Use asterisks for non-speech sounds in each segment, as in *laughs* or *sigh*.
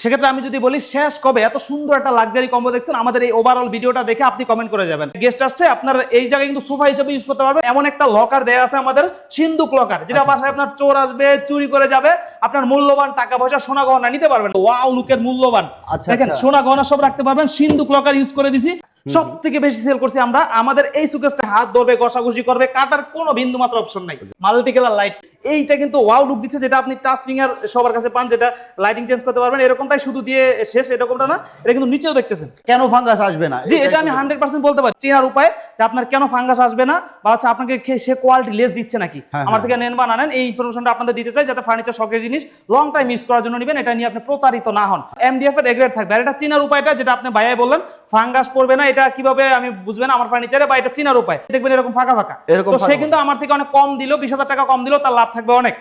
সেক্ষেত্রে আমি যদি বলি শেষ কবে? এত সুন্দর একটা লাক্সারি কম্বো দেখছেন। আমাদের এই ওভারঅল ভিডিওটা দেখে আপনি কমেন্ট করে যাবেন। গেস্ট আসছে আপনার এই জায়গায় কিন্তু সোফা হিসেবে ইউজ করতে পারবেন। এমন একটা লকার দেয়া আছে আমাদের সিন্ধুক লকার যেটা বাসায় আপনার চোর আসবে চুরি করে যাবে আপনার মূল্যবান টাকা পয়সা সোনা গহনা নিতে পারবেন। ওয়াও লুকের মূল্যবান। আচ্ছা, দেখেন আচ্ছা। সোনা গহনা সব রাখতে পারবেন। সিন্ধুক লকার ইউজ করে দিছি। সব থেকে বেশি সেল করছি আমরা। আমাদের এই সুকেসটা হাত ধরবে ঘষাঘষি করবে কাটার কোনো বিন্দু মাত্র অপশন নাই। মাল্টি কালার লাইট এইটা কিন্তু ওয়াও লুক দিচ্ছে যেটা আপনি টাচ ফিঙ্গার সবার কাছে পান যেটা লাইটিং চেঞ্জ করতে পারবেন। এরকমটাই শুধু দিয়ে শেষ এরকমটা না এটা কিন্তু নিচেও দেখতেছেন। কেন ফাঙ্গাস আসবে না? জি এটা আমি হান্ড্রেড পার্সেন্ট বলতে পারি। চেনার উপায় যে আপনার কেন ফাঙ্গাস আসবে না বা হচ্ছে আপনাকে সে কোয়ালিটি লেস দিচ্ছে নাকি? হ্যাঁ, আমার থেকে নেন বা না নেন এই ইনফরমেশনটা আপনাদের দিতে চাই যাতে ফার্নিচার শখের জিনিস লং টাইম ইউজ করার জন্য নেবেন এটা নিয়ে আপনি প্রতারিত না হন। এমডিএফ এর এগ্রেড থাকবে। আর এটা চেনার উপায়টা যেটা আপনি ভাইয়াই বললেন ফাঙ্গাস পড়বে না এটা কীভাবে আমি বুঝবেন আমার ফার্নিচারে বা এটা চিনার উপায়। দেখবেন এরকম ফাঁকা ফাঁকা। এরকম তো সে কিন্তু আমার থেকে অনেক কম দিল বিশ হাজার টাকা কম দিল তার লাভ থাকবে অনেক।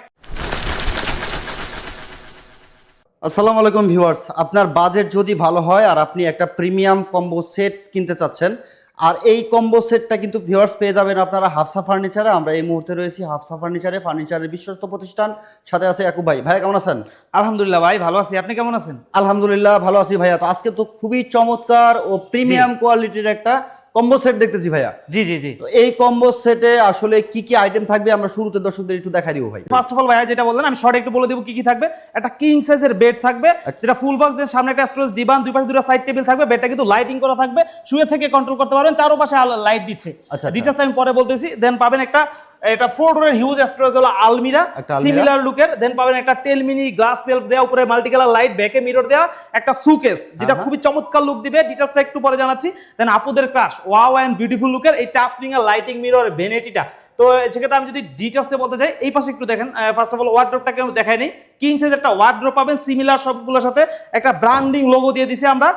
আসসালামু আলাইকুম ভিউয়ার্স আপনার বাজেট যদি ভালো হয় আর আপনি একটা প্রিমিয়াম কম্বো সেট কিনতে চাচ্ছেন আর এই কম্বো সেটটা কিন্তু ভিউয়ার্স পেয়ে যাবেন আপনারা হাফসা ফার্নিচারে আমরা এই মুহূর্তে রয়েছি হাফসা ফার্নিচারে ফার্নিচারের বিশ্বস্ত প্রতিষ্ঠান। সাথে আছে ইয়াকুব ভাই। ভাই কেমন আছেন? আলহামদুলিল্লাহ ভাই ভালো আছি। আপনি কেমন আছেন? আলহামদুলিল্লাহ ভালো আছি ভাইয়া। তো আজকে তো খুবই চমৎকার ও প্রিমিয়াম কোয়ালিটির একটা কম্বো সেট দেখতেছি ভাইয়া। জি জি জি। এই কম্বো সেটে আসলে কি কি আইটেম থাকবে আমরা শুরুতে দর্শকদের একটু দেখা দিব ভাই। ফার্স্ট অফ অল ভাইয়া যেটা বললেন আমি শর্ট একটু বলে দিব কি কি থাকবে। একটা কিং সাইজের বেড থাকবে যেটা ফুল বক্স দিয়ে সামনে একটা স্টোরেজ ডিবান দুই পাশে দুটো সাইড টেবিল থাকবে বেডটা কিন্তু লাইটিং করা থাকবে। শুয়ে থেকে কন্ট্রোল করতে পারবেন চারপাশে লাইট দিচ্ছে। আচ্ছা, আচ্ছা। ডিটেলস আমি পরে বলতেছি দেন পাবেন একটা এটা ফোর ডোরের হিউজ স্টোরেজ হলো আলমিরা সিমিলার লুকের দেন পাবেন একটা টেল মিনি গ্লাস সেলফ দেওয়া উপরে মাল্টি কালার লাইট ব্যাকে মিরর দেওয়া একটা সুকেস যেটা খুবই চমৎকার লুক দিবে। ডিটেলসটা একটু পরে জানাচ্ছি। দেন আপুদের ক্রাশ ওয়াও অ্যান্ড বিউটিফুল লুকের এই টাচ ফিঙ্গার লাইটিং মিরর ভেনেটিটা তো সেক্ষেত্রে আমি যদি ডিটেলসে বলতে চাই এই পাশে একটু দেখেন ফার্স্ট অফ অল ওয়ার্ড্রপটাকে আমি দেখাই নেই। কিং সাইজ একটা ওয়ার্ড্রপ পাবেন সিমিলার সবগুলোর সাথে একটা ব্র্যান্ডিং লোগো দিয়ে দিছি আমরা।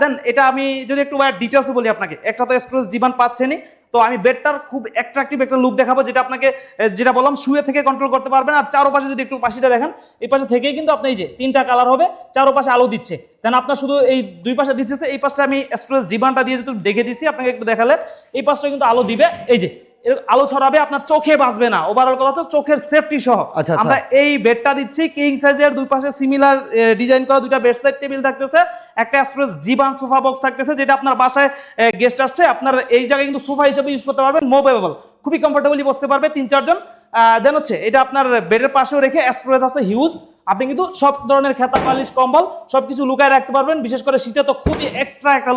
দেন এটা আমি যদি একটু ডিটেলসে বলি আপনাকে একটা তো স্টোরেজ ডিমান্ড পাচ্ছেনই। তো আমি বেডটার খুব অ্যাট্রাকটিভ একটা লুক দেখাবো যেটা আপনাকে যেটা বললাম, শুয়ে থেকে কন্ট্রোল করতে পারবেন। আর চারোপাশে যদি একটু পাশিটা দেখেন, এই পাশে থেকেই কিন্তু আপনি এই যে তিনটা কালার হবে, চারোপাশে আলো দিচ্ছে। দেন আপনার শুধু এই দুই পাশে দিচ্ছে এই পাশটা আমি স্টোরেজ ডিমান্ডটা দিয়ে যেহেতু দেখে দিচ্ছি আপনাকে একটু দেখালে, এই পাশটা কিন্তু আলো দিবে। এই যে আলো ছড়াবে আপনার চোখে বাঁচবে না। ওভারঅল কথা তো চোখের সেফটি সহ। আচ্ছা, আচ্ছা। আমরা এই বেডটা দিচ্ছি কিং সাইজের দুই পাশে সিমিলার ডিজাইন করা দুইটা বেড সাইড টেবিল থাকতেছে। একটা স্টোরেজ জিবান সোফা বক্স থাকতেছে যেটা আপনার বাসায় গেস্ট আসছে। আপনার এই জায়গায় কিন্তু সোফা হিসেবে ইউজ করতে পারবেন মোভেবল খুবই কমফোর্টেবলি বসতে পারবে তিন চারজন। দেন হচ্ছে এটা আপনার বেডের পাশেও রেখে স্টোরেজ আছে হিউজ আপনি কিন্তু সব ধরনের খেতা পালিশ কম্বল সবকিছু লুকায় রাখতে পারবেন। বিশেষ করে শীতে তো খুবই এক্সট্রা একটা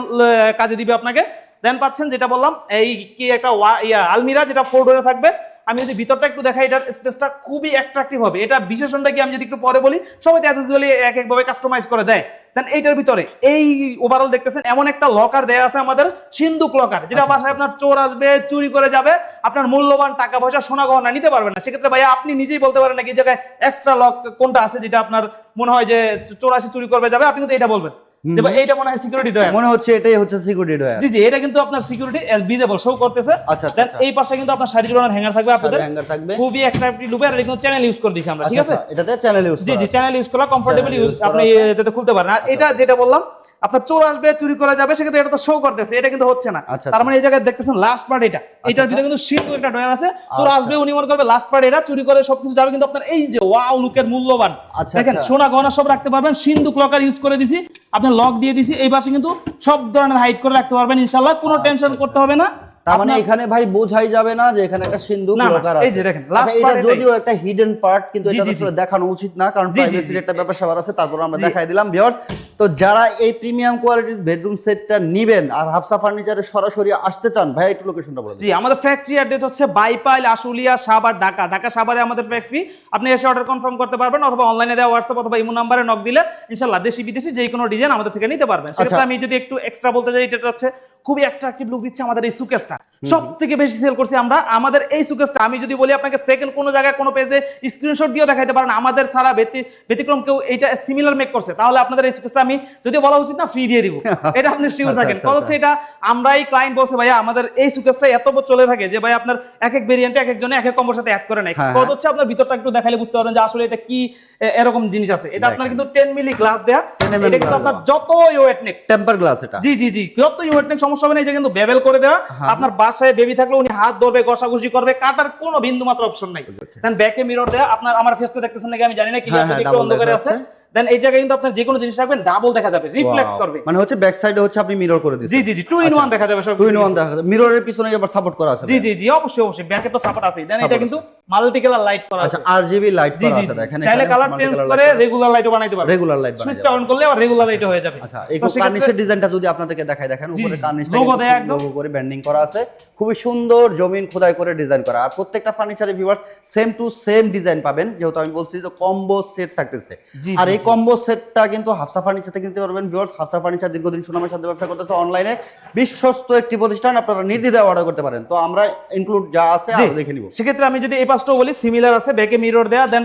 কাজে দিবে আপনাকে। দেন পাচ্ছেন যেটা বললাম এই কি একটা ইয়া আলমিরা যেটা ফোর ডোরে থাকবে। আমি যদি ভিতরটা একটু দেখাই এটার স্পেসটা খুবই অ্যাট্রাকটিভ হবে। এটা বিশেষণটা কি আমি যদি একটু পরে বলি সবাই তো অ্যাসেসুয়ালি এক একভাবে কাস্টমাইজ করে দেয়। দেন এইটার ভিতরে এই ওভারঅল দেখতেছেন এমন একটা লকার দেয়া আছে আমাদের সিন্ধুক লকার যেটা বাসায় আপনার চোর আসবে চুরি করে যাবে আপনার মূল্যবান টাকা পয়সা সোনা গহনা নিতে পারবেন না। সেক্ষেত্রে ভাইয়া আপনি নিজেই বলতে পারেন নাকি জায়গায় এক্সট্রা লক কোনটা আছে যেটা আপনার মনে হয় যে চোর আসে চুরি করবে যাবে? আপনি কিন্তু এটা বলবেন। যে ভাই এইটা মনে হয় সিকিউরিটি ডয়ার মনে হচ্ছে এটাই হচ্ছে সিকিউরিটি ডয়ার জি জি এটা কিন্তু আপনার সিকিউরিটি ভিজিবল শো করতেছে। আচ্ছা, আচ্ছা, আচ্ছা। এই পাশে কিন্তু আপনার শাড়ি জোড়ানোর হ্যাঙ্গার থাকবে আপনাদের। হ্যাঙ্গার থাকবে। খুবই একটা লুপে আর কিন্তু চ্যানেল ইউজ করে দিয়েছি আমরা ঠিক আচ্ছা আছে? আচ্ছা, এটাতে চ্যানেল ইউজ জি জি চ্যানেল ইউজ করা কমফোর্টেবল Channel ইউজ use করা। আপনি এটাতে খুলতে পারেন। আর এটা যেটা বললাম আপনার চোর আসবে চুরি করা যাবে সেক্ষেত্রে এটা তো শো করতেছে এটা কিন্তু হচ্ছে না। আচ্ছা, তার মানে এই জায়গায় দেখতেছেন লাস্ট পার্ট এটা। এটার ভিতরে কিন্তু সিন্ধু একটা ডয়ার আছে। চোর আচ্ছা। আসবে উনি মনে করবে লাস্ট পার্ট এটা চুরি করে সবকিছু যাবে কিন্তু আপনার এই যে ওয়াও লুকের মূল্যবান। আচ্ছা, দেখেন আচ্ছা। সোনা গহনা সব রাখতে পারবেন সিন্ধুক লকার ইউজ করে দিছি। আপনার লক দিয়ে দিছি এই পাশে কিন্তু সব ধরনের হাইট করে রাখতে পারবেন ইনশাল্লাহ কোনো টেনশন করতে হবে না। তার মানে এখানে ভাই বোঝাই যাবে না যে এখানে একটা সিন্ধু না, আছে এই যে দেখেন, লাস্ট পার্ট এটা যদিও একটা হিডেন পার্ট কিন্তু এটা আসলে দেখানো উচিত না কারণ প্রাইভেসির একটা ব্যাপার স্যাপার আছে তারপর আমরা। দেখাই দিলাম ভিউয়ার্স তো যারা এই প্রিমিয়াম কোয়ালিটির বেডরুম সেটটা নিবেন আর হাফসা ফার্নিচারে সরাসরি আসতে চান ভাই একটু লোকেশনটা বলে দিন। জি আমাদের ফ্যাক্টরি অ্যাড্রেস হচ্ছে বাইপাইল আশুলিয়া সাভার ঢাকা ঢাকা সাভারে আমাদের ফ্যাক্টরি আপনি এসে অর্ডার কনফার্ম করতে পারবেন অথবা অনলাইনে দেওয়া হোয়াটসঅ্যাপ অথবা ইমো নাম্বারে নক দিলে ইনশাল্লাহ দেশি বিদেশি যে কোনো ডিজাইন আমাদের থেকে নিতে পারবেন। সেক্ষেত্রে আচ্ছা। আমি যদি একটু এক্সট্রা বলতে চাই এটা হচ্ছে খুবই অ্যাট্রাকটিভ লুক দিচ্ছে আমাদের এই সুকেসটা সব থেকে বেশি সেল করছি আমরা আমাদের এই সুকেসটা আমি যদি বলি আপনাকে সেকেন্ড কোনো জায়গায় কোনো পেজে স্ক্রিনশট দিয়েও দেখাইতে পারেন আমাদের সারা ব্যতি ব্যতিক্রম কেউ এটা সিমিলার মেক করছে তাহলে আপনাদের এই সুকেসটা আমি যদি বলা উচিত না ফ্রি দিয়ে দিব। *laughs* এটা আপনি শিওর আচ্ছা, থাকেন। আচ্ছা, কথা হচ্ছে এটা আমরাই ক্লায়েন্ট বলছে ভাইয়া আমাদের এই সুকেসটা এত বছর চলে থাকে যে ভাই আপনার এক এক ভেরিয়েন্টে এক একজনে এক এক কম্বোর সাথে অ্যাড করে নেয়। হ্যাঁ, কথা হ্যাঁ। হচ্ছে আপনার ভিতরটা একটু দেখালে বুঝতে পারবেন যে আসলে এটা কি এরকম জিনিস আছে। এটা আপনার কিন্তু 10 মিলি গ্লাস দেয়া। 10 এটা কিন্তু আপনার যত ওয়েট নেক। টেম্পার গ্লাস এটা। জি জি জি যত নেক সমস্যা হবে না যে কিন্তু বেবেল করে দেওয়া হ্যাঁ। আপনার বাসায় বেবি থাকলে উনি হাত ধরবে ঘষাঘষি করবে কাটার কোনো বিন্দু মাত্র অপশন নাই দেন ব্যাকে মিরর দেয়া। আপনার আমার ফেসটা দেখতেছেন নাকি আমি জানি না হ্যাঁ, ক্লিয়ার হ্যাঁ, যদি একটু অন্ধকারে আছে। দেন এই জায়গায় কিন্তু আপনার যে কোনো জিনিস রাখবেন ডাবল দেখা যাবে রিফ্লেক্স করবে। মানে হচ্ছে ব্যাক সাইডে হচ্ছে আপনি মিরর করে জি দিচ্ছেন জি জি টু ইন ওয়ান দেখা যাবে সব টু ইন ওয়ান দেখা যাবে। মিররের পিছনে আবার সাপোর্ট করা আছে জি জি জি অবশ্যই অবশ্যই ব্যাকে তো সাপোর্ট আছে দেন এটা কিন্তু মাল্টি কালার লাইট করা আছে। আরজিবি লাইট করা আছে দেখেন চাইলে কালার চেঞ্জ করে রেগুলার লাইটও বানাইতে রেগুলার লাইট সুইচটা অন করলে আবার রেগুলার হয়ে যাবে। আচ্ছা এই কার্নিশের ডিজাইনটা যদি আপনাদেরকে দেখাই দেখেন উপরে কার্নিশটা। লোগো করে ব্যান্ডিং করা আছে। খুবই সুন্দর জমিন খোদাই করে ডিজাইন করা। আর প্রত্যেকটা ফার্নিচারে viewers same to same design পাবেন। যেহেতু আমি বলছি যে কম্বো সেট থাকতেছে। আর এই কম্বো সেটটা কিন্তু হাফসা ফার্নিচার থেকে কিনতে পারবেন। ভিউয়ার্স হাফসা ফার্নিচার দীর্ঘদিন সুনামের সাথে ব্যবসা করতেছে অনলাইনে বিশ্বস্ত একটি প্রতিষ্ঠান আপনারা নির্দ্বিধায় অর্ডার করতে পারেন। তো আমরা ইনক্লুড যা আছে। আরও দেখে নিব। সেক্ষেত্রে আমি যদি এই পাশটাও বলি সিমিলার আছে। ব্যাকে মিরর দেয়া দেন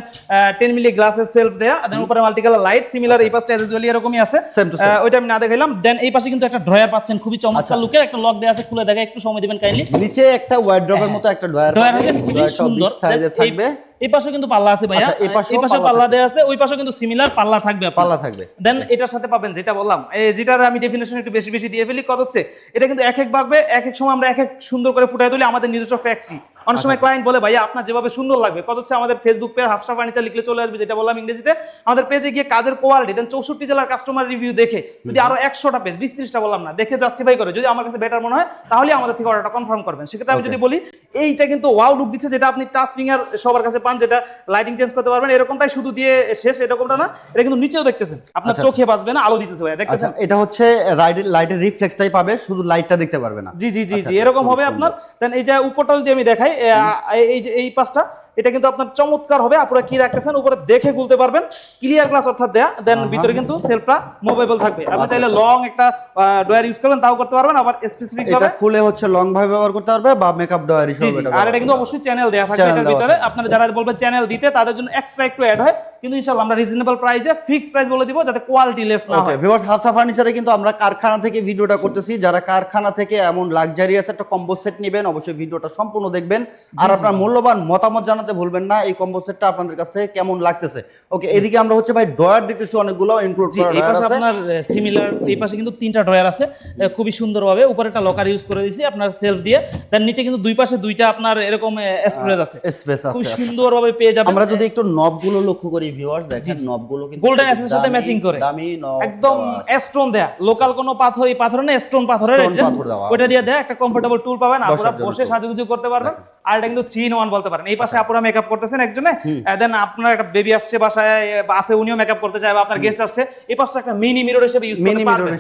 টেন মিলি গ্লাসের সেলফ দেয়া দেন উপরে মাল্টি কালার লাইট সিমিলার এই পাশটা অ্যাজ এরকমই আছে। ওইটা আমি না দেখাইলাম। দেন এই পাশে কিন্তু একটা ড্রয়ার পাচ্ছেন খুবই আচ্ছা। চমৎকার লুকের একটা লক দেয়া আছে খুলে দেখা একটু সময় দিবেন কাইন্ডলি নিচে একটা ওয়ার্ড্রপের মতো একটা ড্রয়ার ড্রয়ার। হবে খুবই সুন্দর। সাইজের থাকবে। এই- পাশে কিন্তু পাল্লা আছে ভাইয়া। আচ্ছা, এই পাশে পাল্লা দেয়া আছে ওই পাশে কিন্তু সিমিলার পাল্লা থাকবে পাল্লা থাকবে। দেন এটার সাথে পাবেন যেটা বললাম এই যেটার আমি ডেফিনেশন একটু বেশি বেশি দিয়ে ফেলি কত হচ্ছে? এটা কিন্তু এক এক ভাবে এক এক সময় আমরা এক এক সুন্দর করে ফুটাই তুলি আমাদের নিজস্ব ফ্যাক্টরি অনেক সময় ক্লায়েন্ট বলে ভাইয়া আপনার যেভাবে সুন্দর লাগবে কত হচ্ছে আমাদের ফেসবুক পেজ হাফসা ফার্নিচার লিখলে চলে আসবে যেটা বললাম ইংরেজিতে। আমাদের পেজে গিয়ে কাজের কোয়ালিটি দেন চৌষট্টি জেলার কাস্টমার রিভিউ দেখে যদি আরও একশোটা পেজ বিশ ত্রিশটা বললাম না দেখে জাস্টিফাই করে যদি আমার কাছে বেটার মনে হয় তাহলে আমাদের থেকে অর্ডারটা কনফার্ম করবেন। সেক্ষেত্রে আমি যদি বলি এইটা কিন্তু ওয়াও লুক দিচ্ছে যেটা আপনি টাচ ফিঙ্গার সবার কাছে পান যেটা লাইটিং চেঞ্জ করতে পারবেন। এরকমটাই শুধু দিয়ে শেষ এরকমটা না এটা কিন্তু নিচেও দেখতেছেন। আপনার আচ্ছা। চোখে বাঁচবে না আলো দিতেছে ভাই আচ্ছা দেখতেছেন? এটা হচ্ছে লাইটের লাইটের রিফ্লেক্সটাই পাবে শুধু লাইটটা দেখতে পারবে না। জি জি জি আচ্ছা, জি এরকম হবে আপনার। দেন এই যে উপরটা যদি আমি দেখাই এই- যে এই পাশটা এটা কিন্তু আপনার চমৎকার হবে। আপনারা কি রাখতেছেন? উপরে দেখে গুলতে পারবেন। ক্লিয়ার গ্লাস অর্থাৎ দেয়া। দেন ভিতরে কিন্তু সেলফটা মোবাইল থাকবে। আপনি আচ্ছা, চাইলে আচ্ছা। লং একটা ডয়ার ইউজ করবেন তাও করতে পারবেন। আবার স্পেসিফিক এটা ভাবে খুলে হচ্ছে লং ভাবে ব্যবহার করতে পারবে বা মেকআপ ডয়ার হিসেবে এটা আর এটা কিন্তু অবশ্যই চ্যানেল দেয়া থাকবে এটার ভিতরে। আপনারা যারা বলবেন চ্যানেল দিতে তাদের জন্য এক্সট্রা একটু অ্যাড হয়। কিন্তু ইনশাআল্লাহ আমরা রিজনেবল প্রাইসে ফিক্স প্রাইস বলে দিব যাতে কোয়ালিটি লেস না হয়। ভিউয়ার্স হাফসা ফার্নিচারে কিন্তু আমরা কারখানা থেকে ভিডিওটা করতেছি। যারা কারখানা থেকে এমন লাক্সারিয়াস একটা কম্বো সেট নেবেন অবশ্যই ভিডিওটা সম্পূর্ণ দেখবেন। আর আপনার মূল্যবান মতামত জানাতে ভুলবেন না এই কম্বো সেটটা আপনাদের কাছ থেকে কেমন লাগতেছে। ওকে এদিকে আমরা হচ্ছে ভাই ডয়ার দিতেছি অনেকগুলো ইনক্লুড করা এই পাশে আপনার সিমিলার এই পাশে কিন্তু তিনটা ড্রয়ার আছে। খুবই সুন্দরভাবে উপরে একটা লকার ইউজ করে দিয়েছি আপনার সেলফ দিয়ে। তার নিচে কিন্তু দুই পাশে দুইটা আপনার এরকম স্টোরেজ আছে। স্পেস আছে খুব আছে সুন্দরভাবে পেয়ে যাবেন। আমরা যদি একটু নবগুলো লক্ষ্য করি ভিউয়ার্স দেখেন নবগুলো কিন্তু access এর সাথে matching করে। দামি নব একদম স্টোন দেয়া। লোকাল কোনো পাথর এই পাথর না স্টোন পাথরের দেওয়া। দিয়ে দেয়া একটা কমফোর্টেবল টুল পাবেন আপনারা বসে সাজুগুজু করতে পারবেন। আর এটা কিন্তু থ্রি ইন ওয়ান বলতে পারেন। এই পাশে আপুরা মেকআপ করতেছেন একজনে। দেন আপনার একটা বেবি আসছে বাসায় বা আছে উনিও মেকআপ করতে চায় বা আপনার গেস্ট আসছে। এই পাশটা একটা মিনি মিরর হিসেবে ইউজ করতে পারবেন।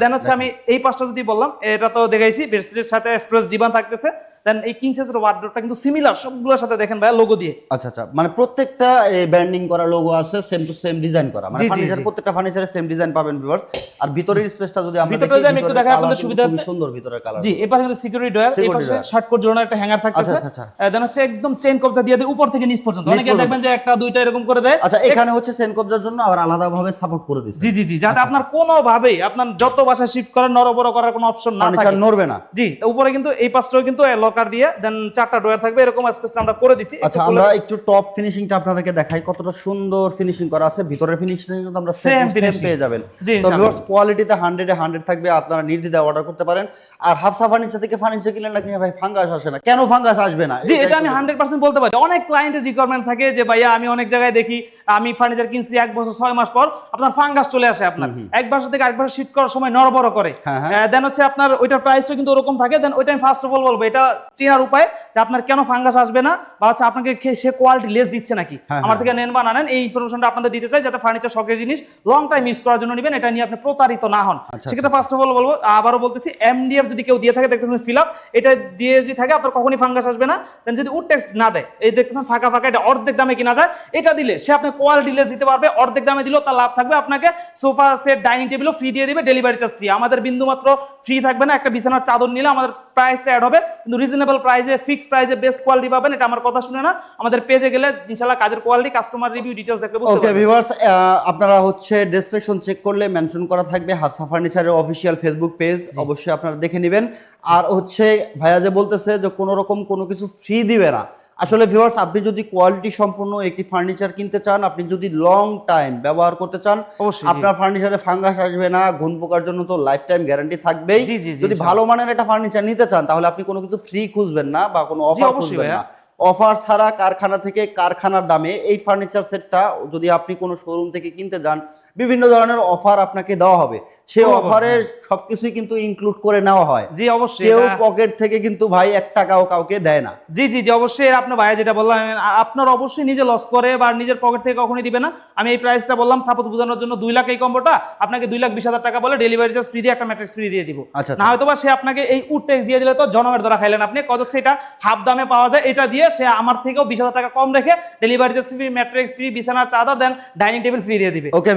দেন হচ্ছে আমি এই পাঁচটা যদি বললাম এটা তো দেখাইছি বেডশিটের সাথে এক্সপ্রেস জীবান থাকতেছে। দেন এই কিং সাইজের ওয়ার্ডরোবটা কিন্তু সিমিলার সবগুলোর সাথে দেখেন ভাই লোগো দিয়ে। আচ্ছা আচ্ছা। মানে প্রত্যেকটা ব্র্যান্ডিং করা লোগো আছে সেম টু সেম ডিজাইন করা। মানে ফার্নিচার প্রত্যেকটা ফার্নিচারে সেম ডিজাইন পাবেন ভিউয়ার্স আর ভিতরের স্পেসটা যদি আমরা আমি একটু দেখাই আপনাদের সুবিধা সুন্দর ভিতরের কালার জি এপাশে কিন্তু সিকিউরিটি ডয়ার এই পাশে door। শার্ট কোট জোড়ানো একটা হ্যাঙ্গার থাকতেছে। আচ্ছা, আচ্ছা, দেন হচ্ছে একদম চেইন কবজা দিয়ে দিয়ে উপর থেকে নিচ পর্যন্ত। অনেকে। দেখবেন যে একটা দুইটা এরকম করে দেয়। আচ্ছা এখানে হচ্ছে সেন কবজার জন্য আবার আলাদাভাবে সাপোর্ট করে দিচ্ছে। জি জি জি যাতে আপনার কোনো ভাবেই আপনার যত বাসা শিফট করার নরবড় করার কোনো অপশন না থাকে। নড়বে না। জি তো উপরে কিন্তু এই পাশটাও কিন্তু লকার দিয়ে দেন চারটা ডয়ার থাকবে এরকম স্পেস আমরা করে দিছি। আচ্ছা আমরা একটু টপ ফিনিশিংটা আপনাদেরকে দেখাই কতটা সুন্দর ফিনিশিং করা আছে। ভিতরের ফিনিশিং কিন্তু আমরা সেম finishing। পেয়ে যাবেন। তো। ভিউয়ার্স কোয়ালিটিতে 100 এ 100 থাকবে আপনারা নির্দ্বিধায় অর্ডার করতে পারেন। আর হাফসা ফার্নিচার থেকে ফার্নিচার কিনলেন না কিনা ভাই ফাঙ্গাস আসে না। কেন ফাঙ্গাস আসবে না? জি এটা আমি তো- হান্ড্রেড পার্সেন্ট বলতে পারি। অনেক ক্লায়েন্টের রিকোয়ারমেন্ট থাকে যে ভাইয়া আমি অনেক জায়গায় দেখি আমি ফার্নিচার কিনছি এক বছর ছয় মাস পর আপনার ফাঙ্গাস চলে আসে আপনার। এক বছর থেকে আরেক বছর শিফট করার সময় নড়বড় করে। হ্যাঁ, হ্যাঁ। দেন হচ্ছে আপনার ওইটার প্রাইসটা কিন্তু ওরকম থাকে দেন ওইটা আমি ফার্স্ট অফ অল বলব। এটা চেনার উপায় যে আপনার কেন ফাঙ্গাস আসবে না? বা হচ্ছে আপনাকে সে কোয়ালিটি লেস দিচ্ছে নাকি? হ্যাঁ, আমার থেকে নেন বা না নেন এই ইনফরমেশনটা আপনাদের দিতে চাই যাতে ফার্নিচার শখের জিনিস লং টাইম ইউজ করার জন্য নেবেন এটা নিয়ে আপনি প্রতারিত না হন। আচ্ছা, সেক্ষেত্রে ফার্স্ট অফ অল বলব আবারও বলতেছি এমডিএফ যদি কেউ দিয়ে থাকে দেখতেছেন ফিল আপ এটা দিয়ে যদি থাকে আপনার কখনই ফাঙ্গাস আসবে না। দেন যদি উড ট্যাক্স না দেয় এই দেখতেছেন ফাঁকা ফাঁকা এটা অর্ধেক দামে কিনা যায় এটা দিলে সে আপনার কোয়ালিটি লেস দিতে পারবে অর্ধেক দামে দিলেও তার লাভ থাকবে আপনাকে সোফা সেট ডাইনিং টেবিলও ফ্রি দিয়ে দিবে ডেলিভারি চার্জ ফ্রি আমাদের বিন্দু মাত্র ফ্রি থাকবে না একটা বিছানার চাদর নিলে আমাদের প্রাইসটা অ্যাড হবে কিন্তু রিজনেবল প্রাইসে ফিক্স প্রাইসে বেস্ট কোয়ালিটি পাবেন এটা আমার কথা শুনে না। আমাদের পেজে গেলে ইনশাল্লাহ কাজের কোয়ালিটি কাস্টমার রিভিউ ডিটেলস দেখলে বুঝতে ওকে ভিউয়ার্স আপনারা হচ্ছে ডেসক্রিপশন চেক করলে মেনশন করা থাকবে হাফসা ফার্নিচারের অফিসিয়াল ফেসবুক পেজ অবশ্যই আপনারা দেখে নেবেন। আর হচ্ছে ভাইয়া যে বলতেছে যে কোনো রকম কোনো কিছু ফ্রি দিবে না আসলে ভিউয়ার্স আপনি যদি কোয়ালিটি সম্পূর্ণ একটি ফার্নিচার কিনতে চান আপনি যদি লং টাইম ব্যবহার করতে চান আপনার ফার্নিচারে ফাঙ্গাস আসবে না ঘুন পোকার জন্য তো লাইফ টাইম গ্যারান্টি থাকবেই যদি ভালো মানের একটা ফার্নিচার নিতে চান তাহলে আপনি কোনো কিছু ফ্রি খুঁজবেন না বা কোনো অফার খুঁজবেন না। অফার ছাড়া কারখানা থেকে কারখানার দামে এই ফার্নিচার সেটটা যদি আপনি কোনো শোরুম থেকে কিনতে যান বিভিন্ন ধরনের অফার আপনাকে দেওয়া হবে। সেই খুব অফারে সবকিছুই কিন্তু ইনক্লুড করে নেওয়া হয়। জি অবশ্যই কেউ পকেট থেকে কিন্তু ভাই এক টাকাও কাউকে দেয় না। জি জি জি অবশ্যই এর আপনার ভাইয়া যেটা বললাম আপনার অবশ্যই নিজে লস করে বা নিজের পকেট থেকে কখনোই দিবে না। আমি এই প্রাইসটা বললাম সাপোজ বোঝানোর জন্য দুই লাখ এই কম্বোটা আপনাকে দুই লাখ বিশ হাজার টাকা বলে ডেলিভারি চার্জ ফ্রি দিয়ে একটা ম্যাট্রিক্স ফ্রি দিয়ে দিব। আচ্ছা, না হয়তো বা সে আপনাকে এই উড ট্যাক্স দিয়ে দিলে তো জনমের ধরা খাইলেন আপনি। কত হচ্ছে এটা? হাফ দামে পাওয়া যায় এটা দিয়ে সে আমার থেকেও বিশ হাজার টাকা কম রেখে delivery charge free mattress free বিছানার চাদর দেন ডাইনিং টেবিল ফ্রি দিয়ে দিবে। ওকে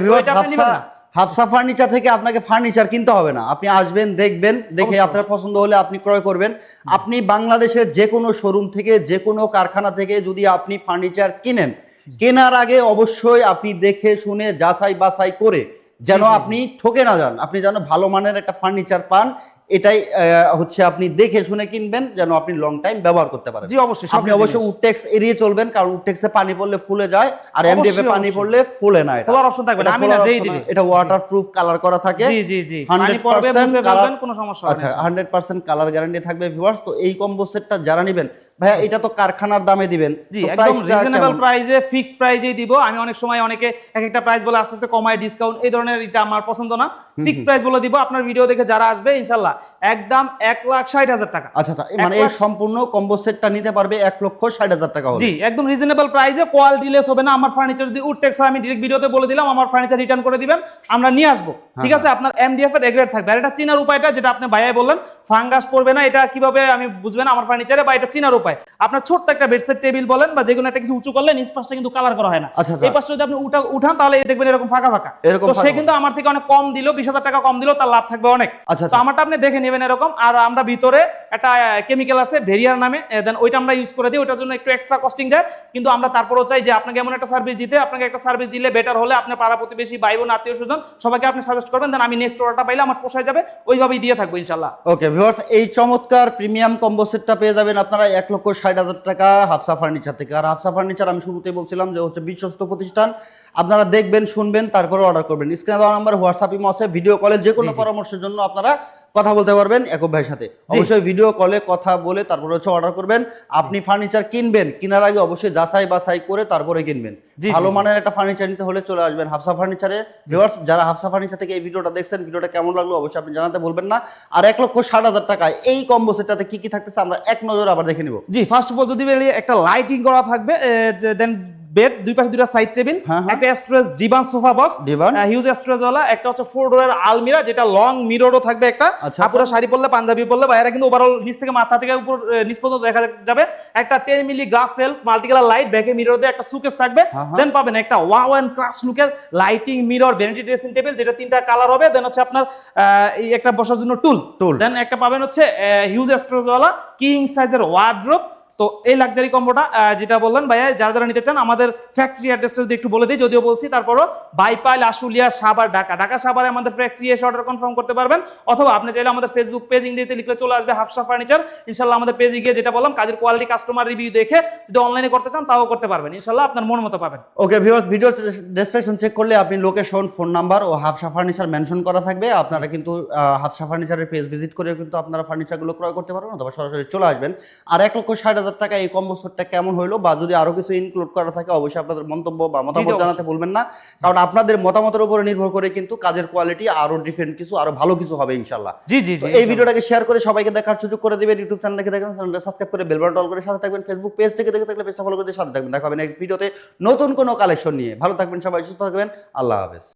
হাফসা ফার্নিচার থেকে আপনাকে ফার্নিচার কিনতে হবে না। আপনি আসবেন দেখবেন দেখে আপনার পছন্দ হলে আপনি ক্রয় করবেন। আপনি বাংলাদেশের যে কোনো শোরুম থেকে যে কোনো কারখানা থেকে যদি আপনি ফার্নিচার কিনেন কেনার আগে অবশ্যই আপনি দেখে শুনে যাচাই বাছাই করে যেন। আপনি ঠকে না যান। আপনি যেন ভালো মানের একটা ফার্নিচার পান এটাই হচ্ছে আপনি দেখে শুনে কিনবেন যেন আপনি লং টাইম ব্যবহার করতে পারেন। জি অবশ্যই আপনি অবশ্যই উডটেক্স এড়িয়ে চলবেন কারণ উডটেক্সে পানি পড়লে ফুলে যায় আর এমডিএফ এ পানি পড়লে ফুলে না এটা। খোলার অপশন থাকবে আমি না যেই দিই এটা ওয়াটারপ্রুফ কালার করা থাকে। জি জি জি। পানি পড়বে বুঝতে পারবেন কোনো সমস্যা হবে আচ্ছা না হান্ড্রেড পার্সেন্ট কালার গ্যারান্টি থাকবে ভিউয়ার্স তো এই কম্বো সেটটা যারা নেবেন ভাইয়া এটা তো কারখানার দামে দিবেন। জি একদম রিজনেবল? প্রাইসে ফিক্স প্রাইজেই দিব। আমি অনেক সময় অনেকে এক একটা প্রাইস বলে আস্তে আস্তে কমায় ডিসকাউন্ট এই ধরনের এটা আমার পছন্দ না। ফিক্সড প্রাইস বলে দিব। আপনার ভিডিও দেখে যারা আসবে ইনশাল্লাহ। একদম এক লাখ ষাট হাজার টাকা। আচ্ছা আচ্ছা মানে এই সম্পূর্ণ কম্বো সেটটা নিতে পারবে এক লক্ষ ষাট হাজার টাকা জি একদম রিজনেবল প্রাইসে কোয়ালিটি লেস হবে না আমার ফার্নিচার যদি উডটেক্স আমি ডিরেক্ট ভিডিওতে বলে দিলাম আমার ফার্নিচার রিটার্ন করে দিবেন আমরা নিয়ে আসব। ঠিক আছে? আপনার এমডিএফ এর এগ্রেড থাকবে। আর এটা চিনার উপায়টা যেটা আপনি ভাইয়াই বললেন ফাঙ্গাস পড়বে না এটা কীভাবে আমি বুঝবেন আমার ফার্নিচারে বা এটা চিনার উপায়। আপনার ছোট্ট একটা বেডসেট টেবিল বলেন বা যে কোনো একটা কিছু উঁচু করলে নিচ পাশটা কিন্তু কালার করা হয় না। আচ্ছা, আচ্ছা। এই পাশটা যদি আপনি উঠা উঠান তাহলে দেখবেন এরকম ফাঁকা ফাঁকা। তো সে কিন্তু আমার থেকে অনেক কম দিল বিশ হাজার টাকা কম দিল তার লাভ থাকবে অনেক। আচ্ছা, তো। আমারটা আপনি দেখে নেবেন। এরকম। আর আমরা ভিতরে একটা কেমিক্যাল আছে ভেরিয়ার নামে। দেন ওইটা আমরা ইউজ করে দিই। ওইটার জন্য একটু এক্সট্রা কস্টিং যায়। কিন্তু আমরা তারপরেও চাই যে আপনাকে এমন একটা সার্ভিস দিতে। আপনাকে একটা সার্ভিস দিলে বেটার হলে আপনার পাড়া প্রতিবেশী ভাই বোন আত্মীয় স্বজন সবাইকে আপনি সাজেস্ট করবেন। দেন আমি নেক্সট অর্ডারটা পাইলে আমার পোষায় যাবে। ওইভাবেই দিয়ে থাকব ইনশাল্লাহ ওকে ভিউয়ার্স এই চমৎকার প্রিমিয়াম কম্বো সেটটা পেয়ে যাবেন আপনারা এক লক্ষ ষাট হাজার টাকা হাফসা ফার্নিচার থেকে। আর হাফসা ফার্নিচার আমি শুরুতেই বলছিলাম যে হচ্ছে বিশ্বস্ত প্রতিষ্ঠান। আপনারা দেখবেন শুনবেন তারপরে অর্ডার করবেন। স্ক্রিনে দেওয়া নাম্বার হোয়াটসঅ্যাপ ইমো আছে। ভিডিও কলে যে কোনো। পরামর্শের জন্য আপনারা কথা বলতে পারবেন একক ভাইয়ের সাথে। অবশ্যই ভিডিও কলে কথা বলে তারপরে হচ্ছে অর্ডার করবেন। আপনি ফার্নিচার কিনবেন কেনার আগে অবশ্যই যাচাই বাছাই করে তারপরে কিনবেন। ভালো মানের একটা ফার্নিচার নিতে হলে চলে আসবেন হাফসা ফার্নিচারে ভিউয়ার্স যারা হাফসা ফার্নিচার থেকে এই ভিডিওটা দেখছেন ভিডিওটা কেমন লাগল অবশ্যই আপনি জানাতে বলবেন না। আর এক লক্ষ ষাট হাজার টাকায় এই কম্বো সেটটাতে কি কি থাকতেছে আমরা এক নজর আবার দেখে নিব। জি ফার্স্ট অফ অল যদি একটা লাইটিং করা থাকবে দেন বেড দুই পাশে দুইটা সাইড টেবিল হ্যাঁ, হ্যাঁ। একটা storage divan sofa box. Huge storage ওয়ালা একটা হচ্ছে ফোর ডোরের আলমিরা যেটা লং মিররও থাকবে একটা আচ্ছা, আপুরা শাড়ি পরলে পাঞ্জাবি পরলে বাইরে কিন্তু ওভারঅল নিচ থেকে মাথা থেকে উপর নিচ পর্যন্ত দেখা যাবে একটা ten milli glass shelf multi colour light ব্যাকে মিরর দিয়ে একটা সুকেস থাকবে হ্যাঁ, হ্যাঁ। দেন পাবেন একটা ওয়াও এন্ড ক্লাস লুকের lighting mirror vanity dressing table যেটা তিনটা কালার হবে দেন হচ্ছে আপনার এই একটা বসার জন্য টুল। দেন একটা পাবেন হচ্ছে হিউজ স্টোরেজ ওয়ালা কিং সাইজের ওয়ার্ড্রোপ তো এই লাক্সারি কম্বোটা যেটা বললেন ভাইয়া, যারা যারা নিতে চান, আমাদের ফ্যাক্টরি অ্যাড্রেসটা যদি একটু বলে দিই, যদিও বলছি, তারপরও বাইপাইল আশুলিয়া সাবার ঢাকা ঢাকা সাভারে আমাদের ফ্যাক্টরি এসে অর্ডার কনফার্ম করতে পারবেন। অথবা আপনি চাইলে আমাদের ফেসবুক পেজ ইংরেজিতে লিখলে চলে আসবে হাফসা ফার্নিচার ইনশাল্লাহ আমাদের পেজে গিয়ে যেটা বললাম, কাজের কোয়ালিটি কাস্টমার রিভিউ দেখে যদি অনলাইনে করতে চান, তাও করতে পারবেন। ইনশাল্লাহ আপনার মন মতো পাবেন। Okay viewers video description check করলে আপনি লোকেশন ফোন নাম্বার ও হাফসা ফার্নিচার মেনশন করা থাকবে। আপনারা কিন্তু হাফসা ফার্নিচারের পেজ ভিজিট করে কিন্তু আপনারা ফার্নিচারগুলো ক্রয় করতে পারবেন, অথবা সরাসরি চলে আসবেন। আর এক লক্ষ ষাট হাজার টাকা এই কম্বো সেটটা কেমন হলো বা যদি আরও কিছু ইনক্লুড করা থাকে অবশ্যই আপনাদের মন্তব্য বা মতামত জানাতে বলবেন না। কারণ আপনাদের মতামতের উপরে নির্ভর করে কিন্তু কাজের কোয়ালিটি আরও ডিফারেন্ট কিছু আরও ভালো কিছু হবে ইনশাল্লাহ জি জি জি এই ভিডিওটাকে শেয়ার করে সবাইকে দেখার সুযোগ করে দিবেন ইউটিউব চ্যানেল দেখে দেখেন চ্যানেলটা সাবস্ক্রাইব করে বেল বাটন অল করে সাথে থাকবেন ফেসবুক পেজ থেকে দেখে থাকলে পেজটা ফলো করে সাথে থাকবেন। দেখা হবে নেক্সট ভিডিওতে নতুন কোনো কালেকশন নিয়ে। ভালো থাকবেন সবাই সুস্থ থাকবেন। আল্লাহ হাফেজ।